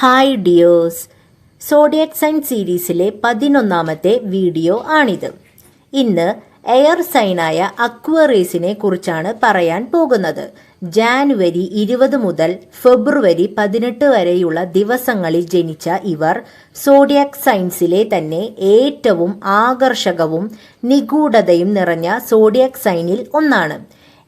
Hi dears Zodiac sign സീരീസിലെ പതിനൊന്നാമത്തെ video ആണിത്. ഇന്ന് എയർ സൈനായ അക്വറേസിനെ കുറിച്ചാണ് പറയാൻ പോകുന്നത്. ജാനുവരി ഇരുപത് മുതൽ ഫെബ്രുവരി പതിനെട്ട് വരെയുള്ള ദിവസങ്ങളിൽ ജനിച്ച ഇവർ സോഡിയക് സൈൻസിലെ തന്നെ ഏറ്റവും ആകർഷകവും നിഗൂഢതയും നിറഞ്ഞ സോഡിയക് സൈനിൽ ഒന്നാണ്.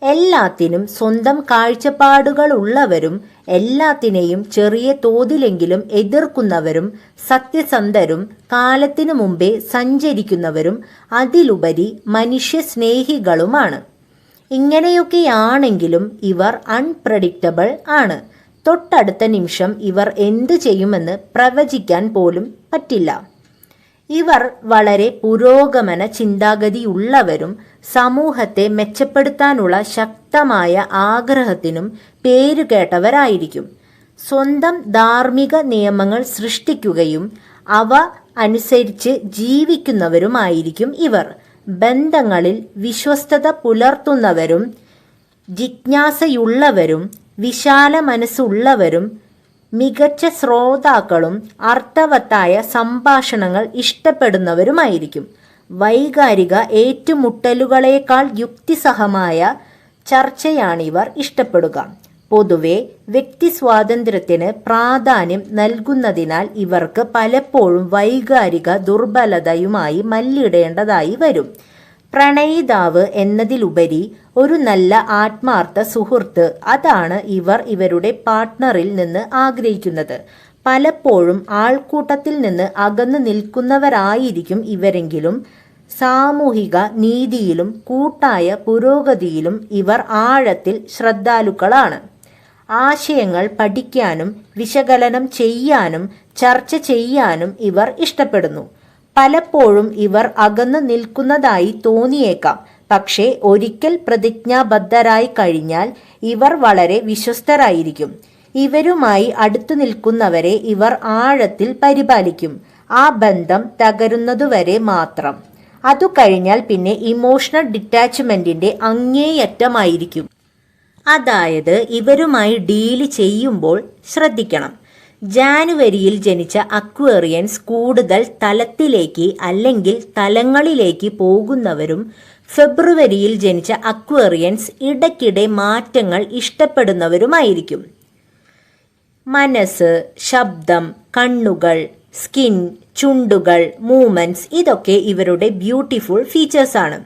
എല്ലാത്തിനും സ്വന്തം കാഴ്ചപ്പാടുകളുള്ളവരും എല്ലാത്തിനെയും ചെറിയ തോതിലെങ്കിലും എതിർക്കുന്നവരും സത്യസന്ധരും കാലത്തിനു മുമ്പേ സഞ്ചരിക്കുന്നവരും അതിലുപരി മനുഷ്യസ്നേഹികളുമാണ്. ഇങ്ങനെയൊക്കെയാണെങ്കിലും ഇവർ അൺപ്രഡിക്റ്റബിൾ ആണ്. തൊട്ടടുത്ത നിമിഷം ഇവർ എന്തു ചെയ്യുമെന്ന് പ്രവചിക്കാൻ പോലും പറ്റില്ല. ഇവർ വളരെ പുരോഗമന ചിന്താഗതിയുള്ളവരും സമൂഹത്തെ മെച്ചപ്പെടുത്താനുള്ള ശക്തമായ ആഗ്രഹത്തിനും പേരുകേട്ടവരായിരിക്കും സ്വന്തം ധാർമ്മിക നിയമങ്ങൾ സൃഷ്ടിക്കുകയും അവ അനുസരിച്ച് ജീവിക്കുന്നവരുമായിരിക്കും ഇവർ. ബന്ധങ്ങളിൽ വിശ്വസ്തത പുലർത്തുന്നവരും ജിജ്ഞാസയുള്ളവരും വിശാല മനസ്സുള്ളവരും മികച്ച ശ്രോതാക്കളും അർത്ഥവത്തായ സംഭാഷണങ്ങൾ ഇഷ്ടപ്പെടുന്നവരുമായിരിക്കും. വൈകാരിക ഏറ്റുമുട്ടലുകളേക്കാൾ യുക്തിസഹമായ ചർച്ചയാണിവർ ഇഷ്ടപ്പെടുക. പൊതുവെ വ്യക്തി സ്വാതന്ത്ര്യത്തിന് പ്രാധാന്യം നൽകുന്നതിനാൽ ഇവർക്ക് പലപ്പോഴും വൈകാരിക ദുർബലതയുമായി മല്ലിടേണ്ടതായി വരും. പ്രണയിതാവ് എന്നതിലുപരി ഒരു നല്ല ആത്മാർത്ഥ സുഹൃത്ത് അതാണ് ഇവർ ഇവരുടെ പാർട്ട്ണറിൽ നിന്ന് ആഗ്രഹിക്കുന്നത്. പലപ്പോഴും ആൾക്കൂട്ടത്തിൽ നിന്ന് അകന്നു നിൽക്കുന്നവരായിരിക്കും ഇവരെങ്കിലും. സാമൂഹിക നീതിയിലും കൂട്ടായ പുരോഗതിയിലും ഇവർ ആഴത്തിൽ ശ്രദ്ധാലുക്കളാണ്. ആശയങ്ങൾ പഠിക്കാനും വിശകലനം ചെയ്യാനും ചർച്ച ചെയ്യാനും ഇവർ ഇഷ്ടപ്പെടുന്നു. പലപ്പോഴും ഇവർ അകന്നു നിൽക്കുന്നതായി തോന്നിയേക്കാം. പക്ഷേ ഒരിക്കൽ പ്രതിജ്ഞാബദ്ധരായി കഴിഞ്ഞാൽ ഇവർ വളരെ വിശ്വസ്തരായിരിക്കും. ഇവരുമായി അടുത്തു നിൽക്കുന്നവരെ ഇവർ ആഴത്തിൽ പരിപാലിക്കും. ആ ബന്ധം തകരുന്നതുവരെ മാത്രം. അതു കഴിഞ്ഞാൽ പിന്നെ ഇമോഷണൽ ഡിറ്റാച്ച്മെന്റിന്റെ അങ്ങേയറ്റമായിരിക്കും. അതായത് ഇവരുമായി ഡീൽ ചെയ്യുമ്പോൾ ശ്രദ്ധിക്കണം. ജാനുവരിയിൽ ജനിച്ച അക്വേറിയൻസ് കൂടുതൽ തലത്തിലേക്ക് അല്ലെങ്കിൽ തലങ്ങളിലേക്ക് പോകുന്നവരും ഫെബ്രുവരിയിൽ ജനിച്ച അക്വേറിയൻസ് ഇടയ്ക്കിടെ മാറ്റങ്ങൾ ഇഷ്ടപ്പെടുന്നവരുമായിരിക്കും. മനസ്സ് ശബ്ദം കണ്ണുകൾ സ്കിൻ ചുണ്ടുകൾ മൂവ്മെന്റ്സ് ഇതൊക്കെ ഇവരുടെ ബ്യൂട്ടിഫുൾ ഫീച്ചേഴ്സ് ആണ്.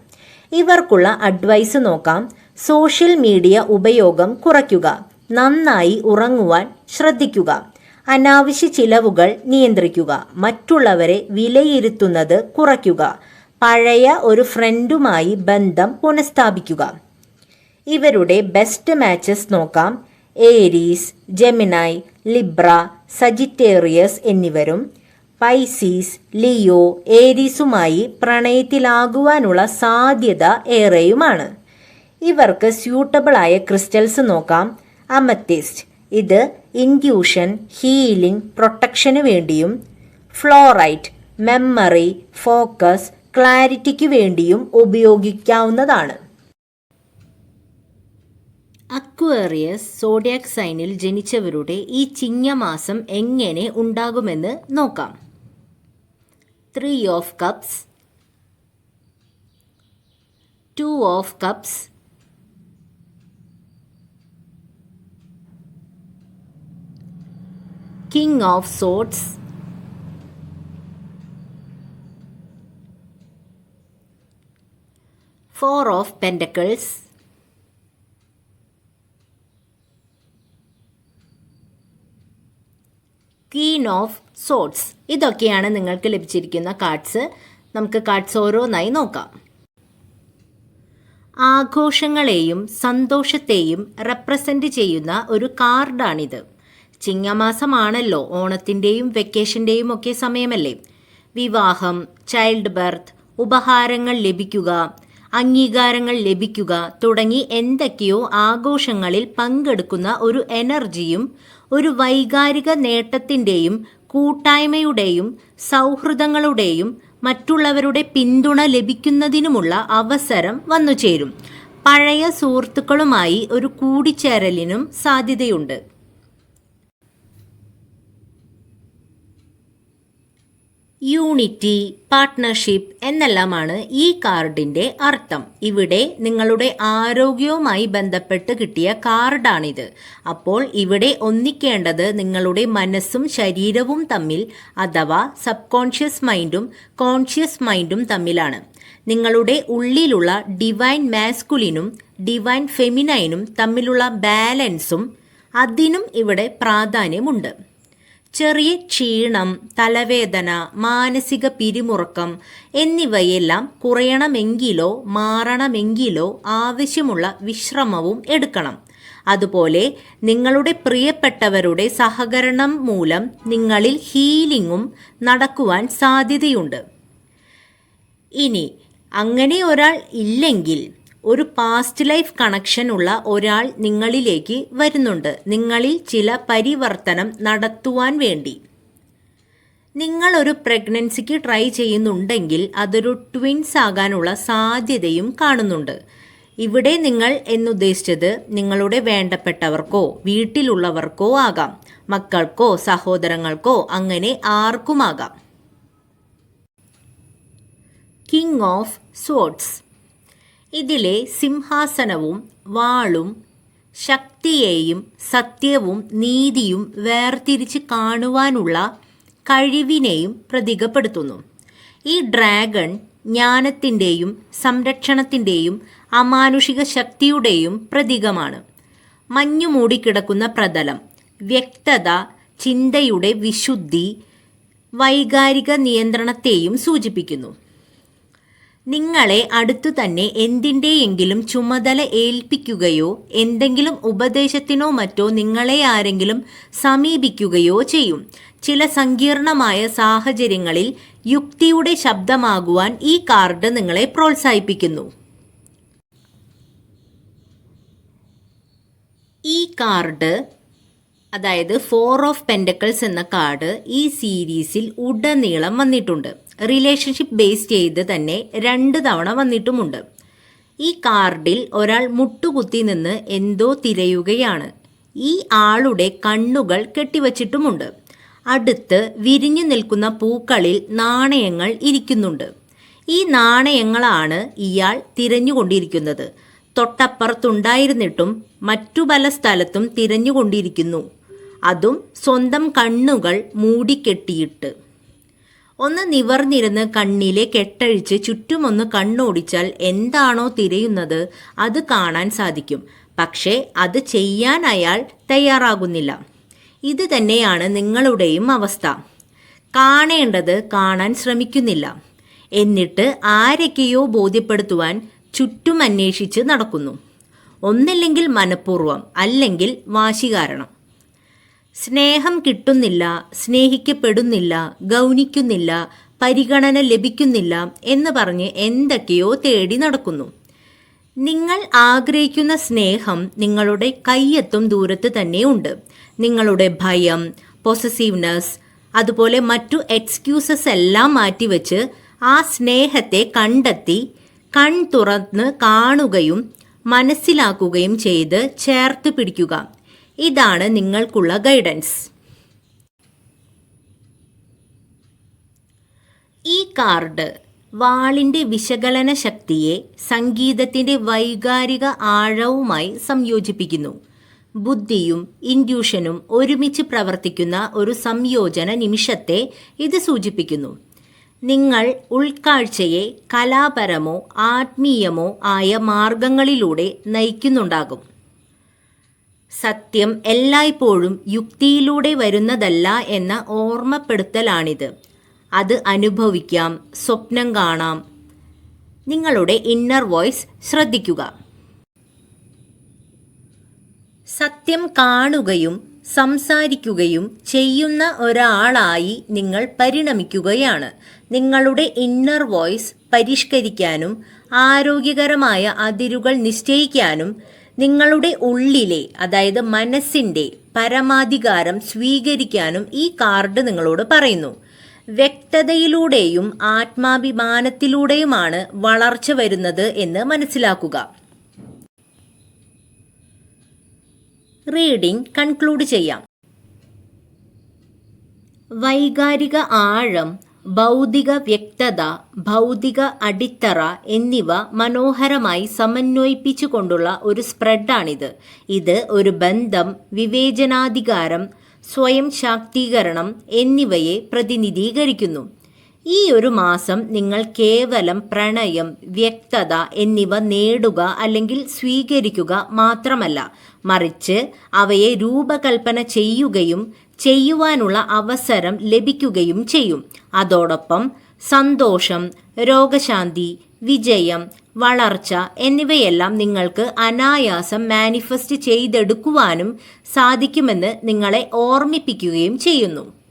ഇവർക്കുള്ള അഡ്വൈസ് നോക്കാം. സോഷ്യൽ മീഡിയ ഉപയോഗം കുറയ്ക്കുക. നന്നായി ഉറങ്ങുവാൻ ശ്രദ്ധിക്കുക. അനാവശ്യ ചിലവുകൾ നിയന്ത്രിക്കുക. മറ്റുള്ളവരെ വിലയിരുത്തുന്നത് കുറയ്ക്കുക. പഴയ ഒരു ഫ്രണ്ടുമായി ബന്ധം പുനഃസ്ഥാപിക്കുക. ഇവരുടെ ബെസ്റ്റ് മാച്ചസ് നോക്കാം. ഏരീസ് ജെമിനായ് ലിബ്ര സജിറ്റേറിയസ് എന്നിവരും പൈസീസ് ലിയോ ഏരീസുമായി പ്രണയത്തിലാകുവാനുള്ള സാധ്യത ഏറെയുമാണ്. ഇവർക്ക് സ്യൂട്ടബിളായ ക്രിസ്റ്റൽസ് നോക്കാം. അമത്തിസ്റ്റ് ഇത് ഇൻഡ്യൂഷൻ ഹീലിംഗ് പ്രൊട്ടക്ഷന് വേണ്ടിയും ഫ്ലോറൈറ്റ് മെമ്മറി ഫോക്കസ് ക്ലാരിറ്റിക്ക് വേണ്ടിയും ഉപയോഗിക്കാവുന്നതാണ്. അക്വേറിയസ് സോഡിയാക് സൈനിൽ ജനിച്ചവരുടെ ഈ ചിങ്ങമാസം എങ്ങനെ ഉണ്ടാകുമെന്ന് നോക്കാം. Three of cups two of cups king of swords four of pentacles queen of swords ഇതൊക്കെയാണ് നിങ്ങൾക്ക് ലഭിച്ചിരിക്കുന്ന കാർഡ്സ് നമുക്ക് കാർഡ്സ് ഓരോന്നായി നോക്കാം. ആഘോഷങ്ങളെയും സന്തോഷത്തെയും റെപ്രസെന്റ് ചെയ്യുന്ന ഒരു കാർഡാണിത് ചിങ്ങമാസമാണല്ലോ ഓണത്തിന്റെയും വെക്കേഷന്റെയും ഒക്കെ സമയമല്ലേ. വിവാഹം ചൈൽഡ് ബർത്ത് ഉപഹാരങ്ങൾ ലഭിക്കുക അംഗീകാരങ്ങൾ ലഭിക്കുക തുടങ്ങി എന്തൊക്കെയോ ആഘോഷങ്ങളിൽ പങ്കെടുക്കുന്ന ഒരു എനർജിയും ഒരു വൈകാരിക നേട്ടത്തിന്റെയും കൂട്ടായ്മയുടെയും സൗഹൃദങ്ങളുടെയും മറ്റുള്ളവരുടെ പിന്തുണ ലഭിക്കുന്നതിനുമുള്ള അവസരം വന്നുചേരും. പഴയ സുഹൃത്തുക്കളുമായി ഒരു കൂടിച്ചേരലിനും സാധ്യതയുണ്ട്. യൂണിറ്റി പാർട്ട്ണർഷിപ്പ് എന്നെല്ലാമാണ് ഈ കാർഡിന്റെ അർത്ഥം. ഇവിടെ നിങ്ങളുടെ ആരോഗ്യവുമായി ബന്ധപ്പെട്ട് കിട്ടിയ കാർഡാണിത്. അപ്പോൾ ഇവിടെ ഒന്നിക്കേണ്ടത് നിങ്ങളുടെ മനസ്സും ശരീരവും തമ്മിൽ അഥവാ സബ് കോൺഷ്യസ് മൈൻഡും കോൺഷ്യസ് മൈൻഡും തമ്മിലാണ്. നിങ്ങളുടെ ഉള്ളിലുള്ള ഡിവൈൻ മാസ്കുലിനും ഡിവൈൻ ഫെമിനൈനും തമ്മിലുള്ള ബാലൻസും അതിനും ഇവിടെ പ്രാധാന്യമുണ്ട്. ചെറിയ ക്ഷീണം തലവേദന മാനസിക പിരിമുറുക്കം എന്നിവയെല്ലാം കുറയണമെങ്കിലോ മാറണമെങ്കിലോ ആവശ്യമുള്ള വിശ്രമവും എടുക്കണം. അതുപോലെ നിങ്ങളുടെ പ്രിയപ്പെട്ടവരുടെ സഹകരണം മൂലം നിങ്ങളിൽ ഹീലിംഗും നടക്കുവാൻ സാധ്യതയുണ്ട്. ഇനി അങ്ങനെ ഒരാൾ ഇല്ലെങ്കിൽ ഒരു പാസ്റ്റ് ലൈഫ് കണക്ഷൻ ഉള്ള ഒരാൾ നിങ്ങളിലേക്ക് വരുന്നുണ്ട്. നിങ്ങളിൽ ചില പരിവർത്തനം നടത്തുവാൻ വേണ്ടി. നിങ്ങൾ ഒരു പ്രഗ്നൻസിക്ക് ട്രൈ ചെയ്യുന്നുണ്ടെങ്കിൽ അതൊരു ട്വിൻസ് ആകാനുള്ള സാധ്യതയും കാണുന്നുണ്ട്. ഇവിടെ നിങ്ങൾ എന്നുദ്ദേശിച്ചത് നിങ്ങളുടെ വേണ്ടപ്പെട്ടവർക്കോ വീട്ടിലുള്ളവർക്കോ ആകാം. മക്കൾക്കോ സഹോദരങ്ങൾക്കോ അങ്ങനെ ആർക്കുമാകാം കിങ് ഓഫ് സോട്സ് ഇതിലെ സിംഹാസനവും വാളും ശക്തിയെയും സത്യവും നീതിയും വേർതിരിച്ച് കാണുവാനുള്ള കഴിവിനെയും പ്രതീകപ്പെടുത്തുന്നു. ഈ ഡ്രാഗൺ ജ്ഞാനത്തിന്റെയും സംരക്ഷണത്തിന്റെയും അമാനുഷിക ശക്തിയുടെയും പ്രതീകമാണ്. മഞ്ഞു മൂടിക്കിടക്കുന്ന പ്രതലം വ്യക്തത ചിന്തയുടെ വിശുദ്ധി വൈകാരിക നിയന്ത്രണത്തെയും സൂചിപ്പിക്കുന്നു. നിങ്ങളെ അടുത്തു തന്നെ എന്തിന്റെയെങ്കിലും ചുമതല ഏൽപ്പിക്കുകയോ എന്തെങ്കിലും ഉപദേശത്തിനോ മറ്റോ നിങ്ങളെ ആരെങ്കിലും സമീപിക്കുകയോ ചെയ്യും. ചില സങ്കീർണമായ സാഹചര്യങ്ങളിൽ യുക്തിയുടെ ശബ്ദമാകുവാൻ ഈ കാർഡ് നിങ്ങളെ പ്രോത്സാഹിപ്പിക്കുന്നു. ഈ കാർഡ് അതായത് ഫോർ ഓഫ് പെൻഡക്കിൾസ് എന്ന കാർഡ് ഈ സീരീസിൽ ഉടനീളം വന്നിട്ടുണ്ട്. റിലേഷൻഷിപ്പ് ബേസ് ചെയ്ത് തന്നെ രണ്ട് തവണ വന്നിട്ടുമുണ്ട്. ഈ കാർഡിൽ ഒരാൾ മുട്ടുകുത്തി നിന്ന് എന്തോ തിരയുകയാണ്. ഈ ആളുടെ കണ്ണുകൾ കെട്ടിവച്ചിട്ടുമുണ്ട്. അടുത്ത് വിരിഞ്ഞു നിൽക്കുന്ന പൂക്കളിൽ നാണയങ്ങൾ ഇരിക്കുന്നുണ്ട്. ഈ നാണയങ്ങളാണ് ഇയാൾ തിരഞ്ഞുകൊണ്ടിരിക്കുന്നത്. തൊട്ടപ്പുറത്തുണ്ടായിരുന്നിട്ടും മറ്റു പല സ്ഥലത്തും തിരഞ്ഞുകൊണ്ടിരിക്കുന്നു. അതും സ്വന്തം കണ്ണുകൾ മൂടിക്കെട്ടിയിട്ട്. ഒന്ന് നിവർന്നിരുന്ന് കണ്ണിലെ കെട്ടഴിച്ച് ചുറ്റുമൊന്ന് കണ്ണോടിച്ചാൽ എന്താണോ തിരയുന്നത് അത് കാണാൻ സാധിക്കും. പക്ഷേ അത് ചെയ്യാൻ അയാൾ തയ്യാറാകുന്നില്ല. ഇത് തന്നെയാണ് നിങ്ങളുടെയും അവസ്ഥ. കാണേണ്ടത് കാണാൻ ശ്രമിക്കുന്നില്ല. എന്നിട്ട് ആരൊക്കെയോ ബോധ്യപ്പെടുത്തുവാൻ ചുറ്റും അന്വേഷിച്ച് നടക്കുന്നു. ഒന്നില്ലെങ്കിൽ മനഃപൂർവം അല്ലെങ്കിൽ വാശി കാരണം സ്നേഹം കിട്ടുന്നില്ല സ്നേഹിക്കപ്പെടുന്നില്ല ഗൗനിക്കുന്നില്ല പരിഗണന ലഭിക്കുന്നില്ല എന്ന് പറഞ്ഞ് എന്തൊക്കെയോ തേടി നടക്കുന്നു. നിങ്ങൾ ആഗ്രഹിക്കുന്ന സ്നേഹം നിങ്ങളുടെ കയ്യെത്തും ദൂരത്ത് തന്നെ ഉണ്ട്. നിങ്ങളുടെ ഭയം പൊസസീവ്നെസ് അതുപോലെ മറ്റു എക്സ്ക്യൂസസ് എല്ലാം മാറ്റിവെച്ച് ആ സ്നേഹത്തെ കണ്ടെത്തി കൺ തുറന്ന് കാണുകയും മനസ്സിലാക്കുകയും ചെയ്ത് ചേർത്ത് പിടിക്കുക. ഇതാണ് നിങ്ങൾക്കുള്ള ഗൈഡൻസ് ഈ കാർഡ് വാളിന്റെ വിശകലന ശക്തിയെ സംഗീതത്തിന്റെ വൈകാരിക ആഴവുമായി സംയോജിപ്പിക്കുന്നു. ബുദ്ധിയും ഇൻഡ്യൂഷനും ഒരുമിച്ച് പ്രവർത്തിക്കുന്ന ഒരു സംയോജന നിമിഷത്തെ ഇത് സൂചിപ്പിക്കുന്നു. നിങ്ങൾ ഉൾക്കാഴ്ചയെ കലാപരമോ ആത്മീയമോ ആയ മാർഗങ്ങളിലൂടെ നയിക്കുന്നുണ്ടാകും. സത്യം എല്ലായ്പ്പോഴും യുക്തിയിലൂടെ വരുന്നതല്ല എന്ന ഓർമ്മപ്പെടുത്തലാണിത്. അത് അനുഭവിക്കാം സ്വപ്നം കാണാം. നിങ്ങളുടെ ഇന്നർ വോയിസ് ശ്രദ്ധിക്കുക. സത്യം കാണുകയും സംസാരിക്കുകയും ചെയ്യുന്ന ഒരാളായി നിങ്ങൾ പരിണമിക്കുകയാണ്. നിങ്ങളുടെ ഇന്നർ വോയിസ് പരിഷ്കരിക്കാനും ആരോഗ്യകരമായ അതിരുകൾ നിശ്ചയിക്കാനും നിങ്ങളുടെ ഉള്ളിലെ അതായത് മനസ്സിന്റെ പരമാധികാരം സ്വീകരിക്കാനും ഈ കാർഡ് നിങ്ങളോട് പറയുന്നു. വ്യക്തതയിലൂടെയും ആത്മാഭിമാനത്തിലൂടെയുമാണ് വളർച്ച വരുന്നത് എന്ന് മനസ്സിലാക്കുക. റീഡിംഗ് കൺക്ലൂഡ് ചെയ്യാം. വൈകാരിക ആഴം ഭൗതിക വ്യക്തത ഭൗതിക അടിത്തറ എന്നിവ മനോഹരമായി സമന്വയിപ്പിച്ചുകൊണ്ടുള്ള ഒരു സ്പ്രെഡാണിത്. ഇത് ഒരു ബന്ധം വിവേചനാധികാരം സ്വയം ശാക്തീകരണം എന്നിവയെ പ്രതിനിധീകരിക്കുന്നു. ഈ ഒരു മാസം നിങ്ങൾ കേവലം പ്രണയം വ്യക്തത എന്നിവ നേടുക അല്ലെങ്കിൽ സ്വീകരിക്കുക മാത്രമല്ല. മറിച്ച് അവയെ രൂപകൽപ്പന ചെയ്യുകയും ചെയ്യുവാനുള്ള അവസരം ലഭിക്കുകയും ചെയ്യും. അതോടൊപ്പം സന്തോഷം രോഗശാന്തി വിജയം വളർച്ച എന്നിവയെല്ലാം നിങ്ങൾക്ക് അനായാസം മാനിഫെസ്റ്റ് ചെയ്തെടുക്കുവാനും സാധിക്കുമെന്ന് നിങ്ങളെ ഓർമ്മിപ്പിക്കുകയും ചെയ്യുന്നു.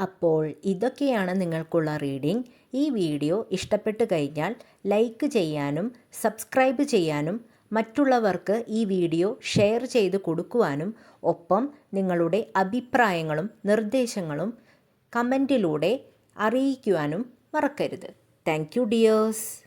അപ്പോൾ ഇതൊക്കെയാണ് നിങ്ങൾക്കുള്ള റീഡിംഗ്. ഈ വീഡിയോ ഇഷ്ടപ്പെട്ടു കഴിഞ്ഞാൽ ലൈക്ക് ചെയ്യാനും സബ്സ്ക്രൈബ് ചെയ്യാനും മറ്റുള്ളവർക്ക് ഈ വീഡിയോ ഷെയർ ചെയ്ത് കൊടുക്കുവാനും ഒപ്പം നിങ്ങളുടെ അഭിപ്രായങ്ങളും നിർദ്ദേശങ്ങളും കമന്റിലൂടെ അറിയിക്കുവാനും മറക്കരുത്. Thank you dears.